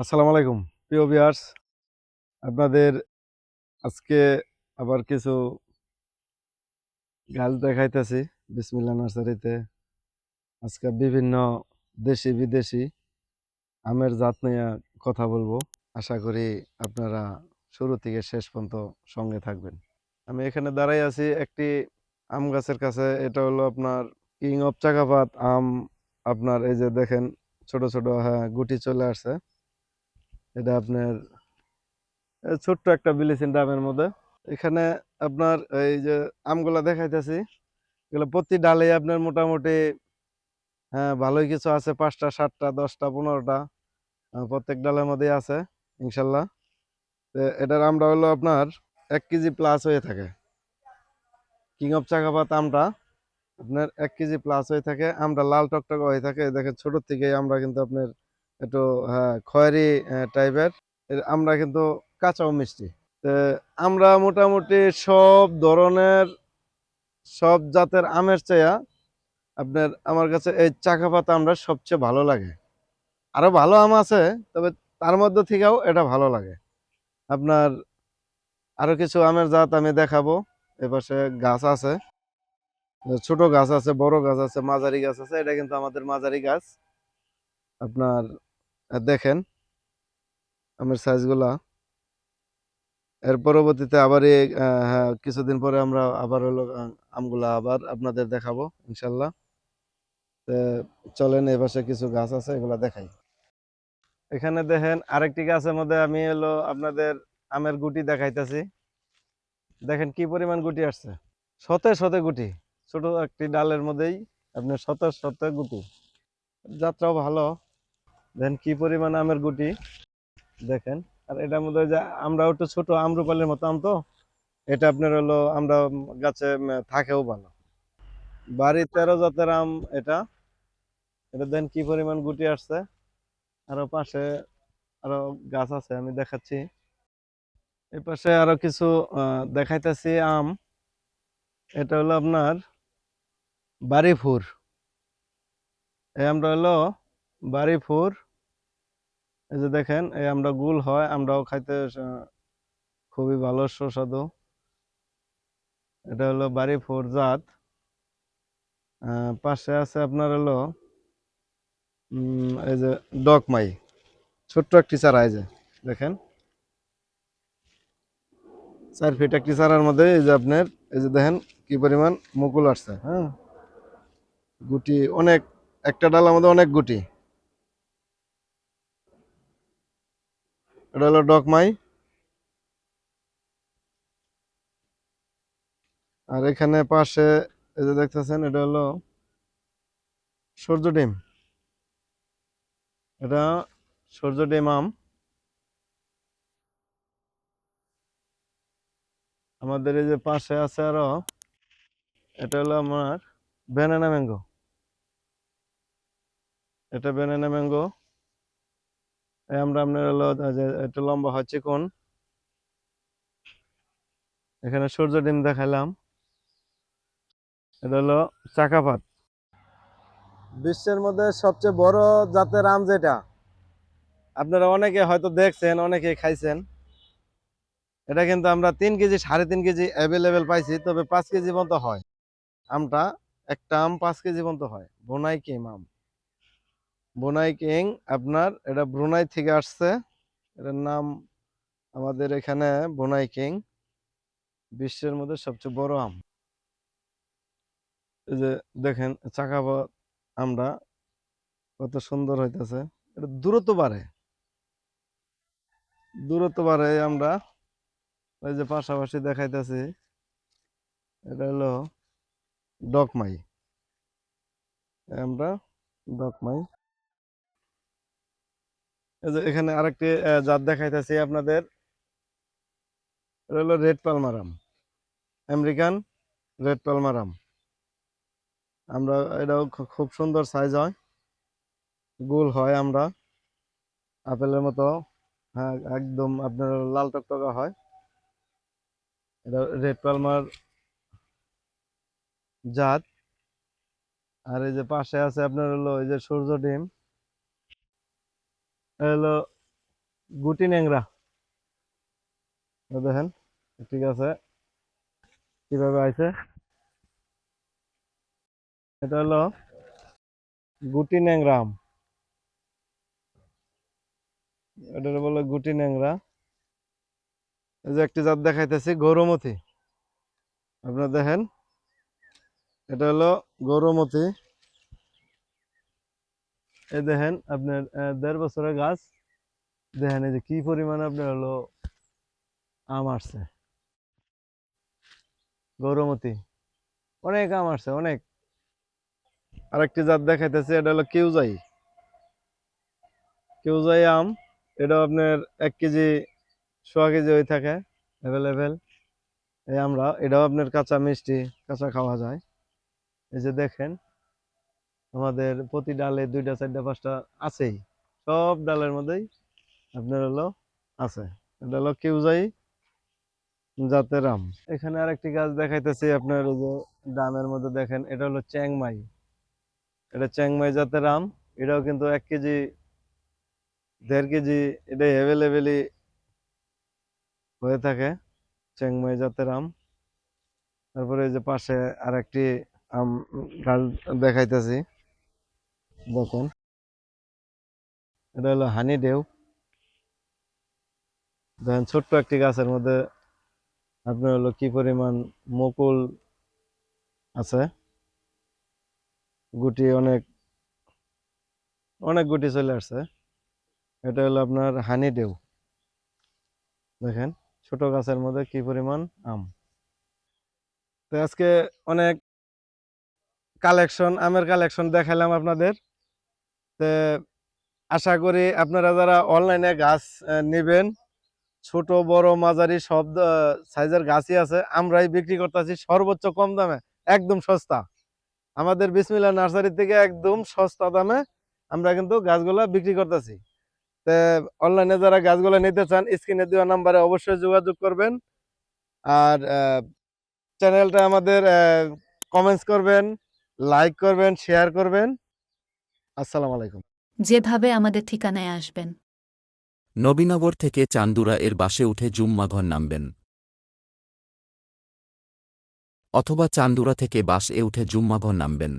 আসসালামু আলাইকুম। প্রিয় ভিউয়ার্স, আপনাদের আজকে আবার কিছু গাছ দেখাইতেছি বিসমিল্লা নার্সারিতে। আজকে বিভিন্ন দেশি বিদেশি আমের জাত নিয়ে কথা বলব। আশা করি আপনারা শুরু থেকে শেষ পর্যন্ত সঙ্গে থাকবেন। আমি এখানে দাঁড়াই আছি একটি আম গাছের কাছে। এটা হলো আপনার কিং অফ চাকাপাত আম। আপনার এই যে দেখেন, ছোট ছোট হ্যাঁ গুটি চলে আসছে। এটা আপনার ছোট্ট একটা বিলিসিন ডামের মধ্যে। এখানে আপনার এই যে আমগুলা দেখাইতেছি, এগুলো প্রতি ডালে আপনার মোটামুটি হ্যাঁ ভালোই কিছু আছে, পাঁচটা, সাতটা, দশটা, পনেরোটা প্রত্যেক ডালের মধ্যেই আছে, ইনশাল্লাহ। তো এটার আমটা হলো আপনার এক কেজি প্লাস হয়ে থাকে। কিং অফ চাকাপাত আমটা আপনার এক কেজি প্লাস হয়ে থাকে, আমটা লাল টকটক হয়ে থাকে। দেখেন ছোটোর থেকেই আমরা কিন্তু আপনার একটু হ্যাঁ খয়েরি টাইপের। আমরা কিন্তু কাঁচাও মিষ্টি। তো আমরা মোটামুটি সব ধরনের, সব জাতের আমের চেয়া আপনার, আমার কাছে এই চাকা পাতা আমরা সবচেয়ে ভালো লাগে। আরও ভালো আম আছে, তবে তার মধ্যে থেকেও এটা ভালো লাগে। আপনার আরও কিছু আমের জাত আমি দেখাবো। এপাশে গাছ আছে। ছোট গাছ আছে, বড় গাছ আছে, মাঝারি গাছ আছে, এটা কিন্তু আমাদের মাঝারি গাছ। আপনার দেখেন, আমের সাইজগুলা এর পরবর্তীতে আবার কিছুদিন পরে আমরা আবার হলো আমগুলা আবার আপনাদের দেখাবো ইনশাল্লাহ চলেন এই পাশে কিছু গাছ আছে, এগুলা দেখাই। এখানে দেখেন, আরেকটি গাছের মধ্যে আমি হলো আপনাদের আমের গুটি দেখাইতেছি। দেখেন কি পরিমাণ গুটি আসছে। শতে শতে গুটি। ছোট একটি ডালের মধ্যেই আপনার শত শত গুটি। যাত্রাও ভালো। দেখেন কি পরিমাণ আমের গুটি? দেখেন, আর এটার মধ্যে যে আমরা একটু ছোট আমরুপালির মতো আম তো, এটা আপনার হলো আমরা গাছে থাকেও ভালো। বাড়ি তেরো জাতের আম এটা। এটা দেন কি পরিমাণ গুটি আসছে? আরও পাশে আরও গাছ আছে, আমি দেখাচ্ছি। এই পাশে আরও কিছু দেখাইতেছি আম। এটা হলো আপনার বাড়িফুর এই আমটা হলো বাড়িফুর এই যে দেখেন, এই আমরা গুল হয়, আমরাও খাইতে খুবই ভালো, সুস্বাদু। এটা হলো বাড়ি ফোর জাত পাশে আছে আপনার হলো এই যে ডকমাই ছোট্ট একটি চারা, এই যে দেখেন। চার ফিট একটি চারার মধ্যে, এই যে আপনার, এই যে দেখেন কি পরিমাণ মুকুল আসছে হ্যাঁ। গুটি অনেক, একটা ডালের মধ্যে অনেক গুটি। এটা হলো ডকমাই আর এখানে পাশে এই যে দেখতেছেন, এটা হলো সূর্য ডিম। এটা সূর্য ডিম আম। আমাদের এই যে পাশে আছে আরও, এটা হলো আমার ব্যানানা ম্যাঙ্গো। এটা ব্যানানা ম্যাঙ্গো। আমরা আপনার হলো একটু লম্বা এখানে সূর্য ডিম দেখাইলাম এটা হলো চাকাপাত বিশ্বের মধ্যে সবচেয়ে বড় জাতের আম যেটা, আপনারা অনেকে হয়তো দেখছেন, অনেকে খাইছেন। এটা কিন্তু আমরা তিন কেজি, সাড়ে তিন কেজি অ্যাভেলেবেল পাইছি, তবে পাঁচ কেজি পর্যন্ত হয়। আমটা, একটা আম পাঁচ কেজি পর্যন্ত হয়। বোনাই কিং আম। বোনাই কিং, আপনার, এটা ব্রুনাই থেকে আসছে। এটার নাম আমাদের এখানে বোনাই কিং, বিশ্বের মধ্যে সবচেয়ে বড় আম। এই যে দেখেন চাকা আমরা কত সুন্দর হইতেছে। এটা দূরত্ব বাড়ে। দূরত্ব বাড়ে আমরা ওই যে পাশাপাশি দেখাইতেছি, এটা হলো ডকমাই। আমরা ডকমাই। এখানে আরেকটি জাত দেখাইতেছি আপনাদের। হলো রেড পালমারাম। আমেরিকান রেড পালমারাম। আমরা, এটাও খুব সুন্দর সাইজ হয়। গোল হয় আমরা। আপেলের মতো। হ্যাঁ একদম আপনার লাল টকটকা হয়। এটা রেড পালমার জাত। আর এই যে পাশে আছে আপনার হলো, এই যে সূর্য ডিম। হলো গুটি ন্যাংরা। দেখেন, ঠিক আছে, কীভাবে আইছে? এটা হলো গুটি ন্যাংরা এটা বলে গুটি ন্যাংরা। এই যে একটি জাত দেখাইতেছি, গৌরমতি। আপনারা দেখেন, এটা হলো গৌরমতি। এই দেখেন আপনার দেড় বছরের গাছ। দেখেন এই যে কি পরিমাণ আপনার হলো আম আসছে। গৌরমতি। অনেক আম আসছে, অনেক। আরেকটি জাত দেখাইতেছে, এটা হলো কিউজাই। কিউজাই আম এটা আপনার এক কেজি, সোয়া কেজি হয়ে থাকে অ্যাভেলেবেল এই আমরা এটাও আপনার কাঁচা মিষ্টি, কাঁচা খাওয়া যায়। এই যে দেখেন আমাদের প্রতি ডালে দুইটা, চারটা, পাঁচটা আছেই। সব ডালের মধ্যেই আপনার হলো আছে। এটা হলো কিউজাই জাতের আম। এখানে আরেকটি গাছ দেখাইতেছি আপনার ওই যে ডামের মধ্যে দেখেন, এটা হলো চ্যাংমাই। এটা চ্যাংমাই জাতের আম। এটাও কিন্তু এক কেজি, দেড় কেজি এটা অ্যাভেলেবেলই হয়ে থাকে চ্যাংমাই জাতের আম। তারপরে এই যে পাশে আরেকটি আম গাছ দেখাইতেছি। দেখুন। এটা হলো হানি ডেউ দেখেন, ছোট্ট একটি গাছের মধ্যে আপনার হলো কি পরিমাণ মুকুল আছে। গুটি অনেক অনেক গুটি চলে আসছে। এটা হলো আপনার হানি ডেউ দেখেন, ছোট গাছের মধ্যে কি পরিমাণ আম। তো আজকে অনেক কালেকশন, আমের কালেকশন দেখালাম আপনাদের। আশা করি আপনারা যারা অনলাইনে গাছ নেবেন, ছোট, বড়, মাঝারি সব সাইজের গাছই আছে, আমরাই বিক্রি করতেছি সর্বোচ্চ কম দামে, একদম সস্তা। আমাদের বিসমিল্লা নার্সারি থেকে একদম সস্তা দামে আমরা কিন্তু গাছগুলা বিক্রি করতেছি। তো অনলাইনে যারা গাছগুলা নিতে চান স্ক্রিনে দেওয়া নাম্বারে অবশ্যই যোগাযোগ করবেন। আর চ্যানেলটা আমাদের কমেন্টস করবেন লাইক করবেন শেয়ার করবেন। আসসালামু আলাইকুম। যেভাবে আমাদের ঠিকানায় আসবেন। নবীনগর থেকে চান্দুরা এর বাসে উঠে জুম্মাঘর নামবেন। অথবা চান্দুরা থেকে বাস এ উঠে জুম্মাঘর নামবেন।